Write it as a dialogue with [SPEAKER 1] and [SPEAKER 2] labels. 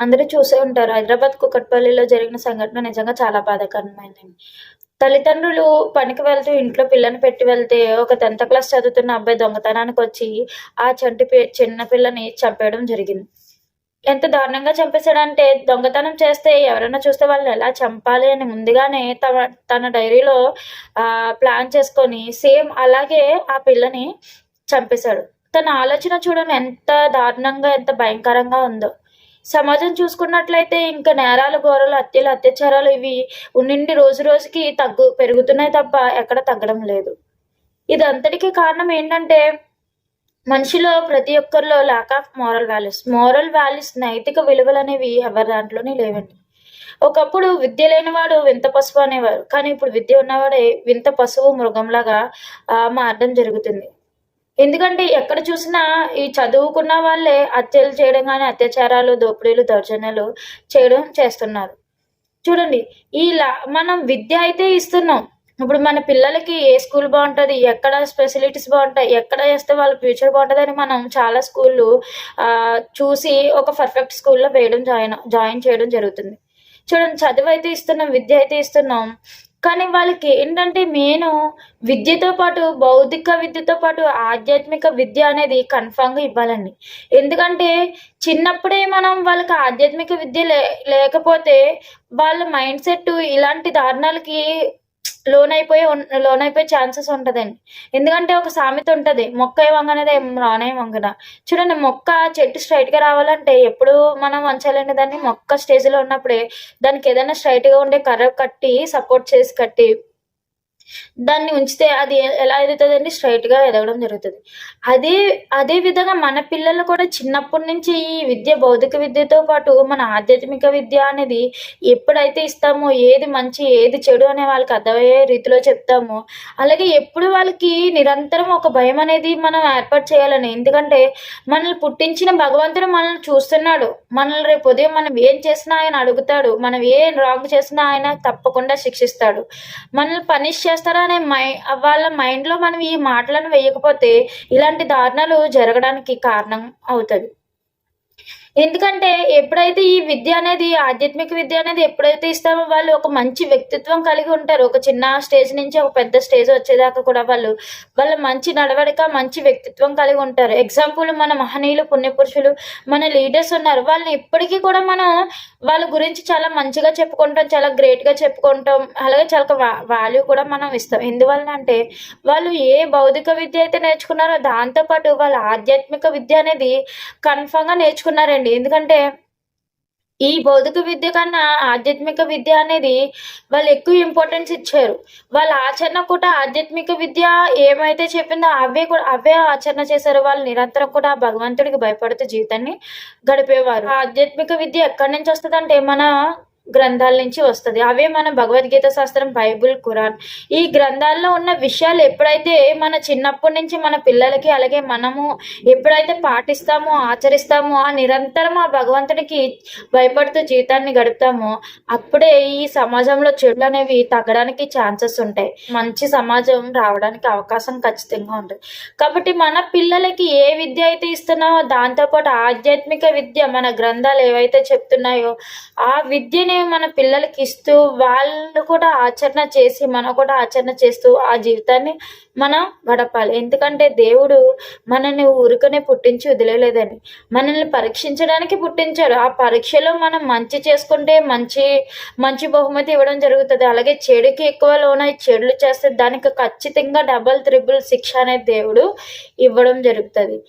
[SPEAKER 1] అందరూ చూసే ఉంటారు. హైదరాబాద్ కుకట్పల్లిలో జరిగిన సంఘటన నిజంగా చాలా బాధాకరమైనది. తల్లిదండ్రులు పనికి వెళ్తూ ఇంట్లో పిల్లని పెట్టి వెళ్తే, ఒక 10థ్ క్లాస్ చదువుతున్న అబ్బాయి దొంగతనానికి వచ్చి ఆ చంటి పి చిన్న పిల్లని చంపేయడం జరిగింది. ఎంత దారుణంగా చంపేసాడంటే, దొంగతనం చేస్తే ఎవరైనా చూస్తే వాళ్ళని ఎలా చంపాలి అని ముందుగానే తమ తన డైరీలో ఆ ప్లాన్ చేసుకొని, సేమ్ అలాగే ఆ పిల్లని చంపేశాడు. తన ఆలోచన చూడండి ఎంత దారుణంగా, ఎంత భయంకరంగా ఉందో. సమాజం చూసుకున్నట్లయితే ఇంకా నేరాలు, ఘోరలు హత్యలు, అత్యాచారాలు ఇవి ఉన్నిండి రోజు రోజుకి తగ్గు పెరుగుతున్నాయి తప్ప ఎక్కడ తగ్గడం లేదు. ఇదంతటికి కారణం ఏంటంటే, మనిషిలో ప్రతి ఒక్కరిలో lack of moral values. Moral values నైతిక విలువలు అనేవి ఎవరి దాంట్లోనే లేవండి. ఒకప్పుడు విద్య లేనివాడు వింత పశువు అనేవారు. కానీ ఇప్పుడు విద్య ఉన్నవాడే వింత పశువు, మృగంలాగా మారడం జరుగుతుంది. ఎందుకంటే ఎక్కడ చూసినా ఈ చదువుకున్న వాళ్ళే హత్యలు చేయడం కానీ అత్యాచారాలు, దోపిడీలు, దౌర్జన్యాలు చేయడం చేస్తున్నారు. చూడండి ఇలా మనం విద్య అయితే ఇస్తున్నాం. ఇప్పుడు మన పిల్లలకి ఏ స్కూల్ బాగుంటుంది ఎక్కడ ఫెసిలిటీస్ బాగుంటాయి ఎక్కడ చేస్తే వాళ్ళ ఫ్యూచర్ బావుంటదని మనం చాలా స్కూళ్ళు చూసి ఒక పర్ఫెక్ట్ స్కూల్‌లో వేయడం జాయిన్ జాయిన్ చేయడం జరుగుతుంది. చూడండి చదువు అయితే ఇస్తున్నాం, విద్య అయితే ఇస్తున్నాం. కానీ వాళ్ళకి ఏంటంటే నేను విద్యతో పాటు, భౌతిక విద్యతో పాటు ఆధ్యాత్మిక విద్య అనేది కన్ఫర్మ్‌గా ఇవ్వాలండి. ఎందుకంటే చిన్నప్పుడే మనం వాళ్ళకి ఆధ్యాత్మిక విద్య లే లేకపోతే వాళ్ళ మైండ్ సెట్టు ఇలాంటి దారుణాలకి లోన్ అయిపోయి లోన్ లోనైపోయే ఛాన్సెస్ ఉంటదండి. ఎందుకంటే ఒక సామెత ఉంటది. "మొక్కై వంగనిదే మానై వంగన చూడండి మొక్క చెట్టు స్ట్రైట్గా రావాలంటే ఎప్పుడు మనం వంచాలని దాన్ని? మొక్క స్టేజ్‌లో ఉన్నప్పుడే దానికి ఏదైనా స్ట్రైట్గా ఉండే కర్ర కట్టి, సపోర్ట్ చేసి కట్టి దాన్ని ఉంచితే అది ఎలా ఎలా ఎదుగుతదండి? స్ట్రైట్గా ఎదగడం జరుగుతుంది అదే అదే విధంగా మన పిల్లలు కూడా చిన్నప్పటి నుంచి ఈ విద్య భౌతిక విద్యతో పాటు మన ఆధ్యాత్మిక విద్య అనేది ఎప్పుడైతే ఇస్తామో, ఏది మంచి, ఏది చెడు అనే వాళ్ళకి అర్థమయ్యే రీతిలో చెప్తామో, అలాగే ఎప్పుడు వాళ్ళకి నిరంతరం ఒక భయం అనేది మనం ఏర్పాటు చేయాలని ఎందుకంటే మనల్ని పుట్టించిన భగవంతుడు మనల్ని చూస్తున్నాడు. మనల్ని రేపు ఉదయం మనం ఏం చేసినా ఆయన అడుగుతాడు. మనం ఏం రాంగ్ చేసినా ఆయన తప్పకుండా శిక్షిస్తాడు. మనల్ని పనిష్ చేస్తాడు అనే మై వాళ్ళ మైండ్‌లో మనం ఈ మాటలను వేయకపోతే ఇలాంటి దారుణాలు జరగడానికి కారణం అవుతది. ఎందుకంటే ఎప్పుడైతే ఈ విద్య అనేది ఆధ్యాత్మిక విద్య అనేది ఎప్పుడైతే ఇస్తామో వాళ్ళు ఒక మంచి వ్యక్తిత్వం కలిగి ఉంటారు. ఒక చిన్న స్టేజ్ నుంచి ఒక పెద్ద స్టేజ్ వచ్చేదాకా కూడా వాళ్ళు వాళ్ళ మంచి నడవడిక, మంచి వ్యక్తిత్వం కలిగి ఉంటారు. ఎగ్జాంపుల్ మన మహనీయులు, పుణ్యపురుషులు, మన లీడర్స్ ఉన్నారు. వాళ్ళని ఇప్పటికీ కూడా మనం వాళ్ళ గురించి చాలా మంచిగా చెప్పుకుంటాం. చాలా గ్రేట్‌గా చెప్పుకుంటాం. అలాగే చాలా వాల్యూ కూడా మనం ఇస్తాం. ఎందువలన అంటే వాళ్ళు ఏ భౌతిక విద్య అయితే నేర్చుకున్నారో దాంతో పాటు వాళ్ళ ఆధ్యాత్మిక విద్య అనేది కన్ఫర్మ్‌గా ఉండాలండి ఎందుకంటే ఈ భౌతిక విద్య కన్నా ఆధ్యాత్మిక విద్య అనేది వాళ్ళు ఎక్కువ ఇంపార్టెన్స్ ఇచ్చారు. వాళ్ళ ఆచరణ కూడా ఆధ్యాత్మిక విద్య ఏమైతే చెప్పిందో అవే కూడా అవే ఆచరణ చేశారు. వాళ్ళు నిరంతరం కూడా భగవంతుడికి భయపడుతూ జీవితాన్ని గడిపేవారు. ఆధ్యాత్మిక విద్య ఎక్కడి నుంచి వస్తుందంటే మన గ్రంథాల నుంచి వస్తుంది అవే మన భగవద్గీత శాస్త్రం, బైబిల్, ఖురాన్. ఈ గ్రంథాల్లో ఉన్న విషయాలు ఎప్పుడైతే మన చిన్నప్పటి నుంచి మన పిల్లలకి అలాగే మనము ఎప్పుడైతే పాటిస్తామో, ఆచరిస్తామో, ఆ నిరంతరం ఆ భగవంతుడికి భయపడుతూ జీవితాన్ని గడుపుతామో, అప్పుడే ఈ సమాజంలో చెడులనేవి తగ్గడానికి ఛాన్సెస్ ఉంటాయి. మంచి సమాజం రావడానికి అవకాశం ఖచ్చితంగా ఉంటుంది కాబట్టి మన పిల్లలకి ఏ విద్య అయితే ఇస్తున్నామో దాంతోపాటు ఆధ్యాత్మిక విద్య మన గ్రంథాలు ఏవైతే చెప్తున్నాయో ఆ విద్యని మన పిల్లలకి ఇస్తూ వాళ్ళు కూడా ఆచరణ చేసి, మనం కూడా ఆచరణ చేస్తూ ఆ జీవితాన్ని మనం గడపాలి. ఎందుకంటే దేవుడు మనల్ని ఊరికనే పుట్టించి వదిలేయలేదండి. మనల్ని పరీక్షించడానికి పుట్టించాడు. ఆ పరీక్షలో మనం మంచి చేసుకుంటే మంచి మంచి బహుమతి ఇవ్వడం జరుగుతుంది అలాగే చెడుకి ఎక్కువ లోనై చెడులు చేస్తే దానికి ఖచ్చితంగా డబుల్, త్రిబుల్ శిక్ష అనేది దేవుడు ఇవ్వడం జరుగుతుంది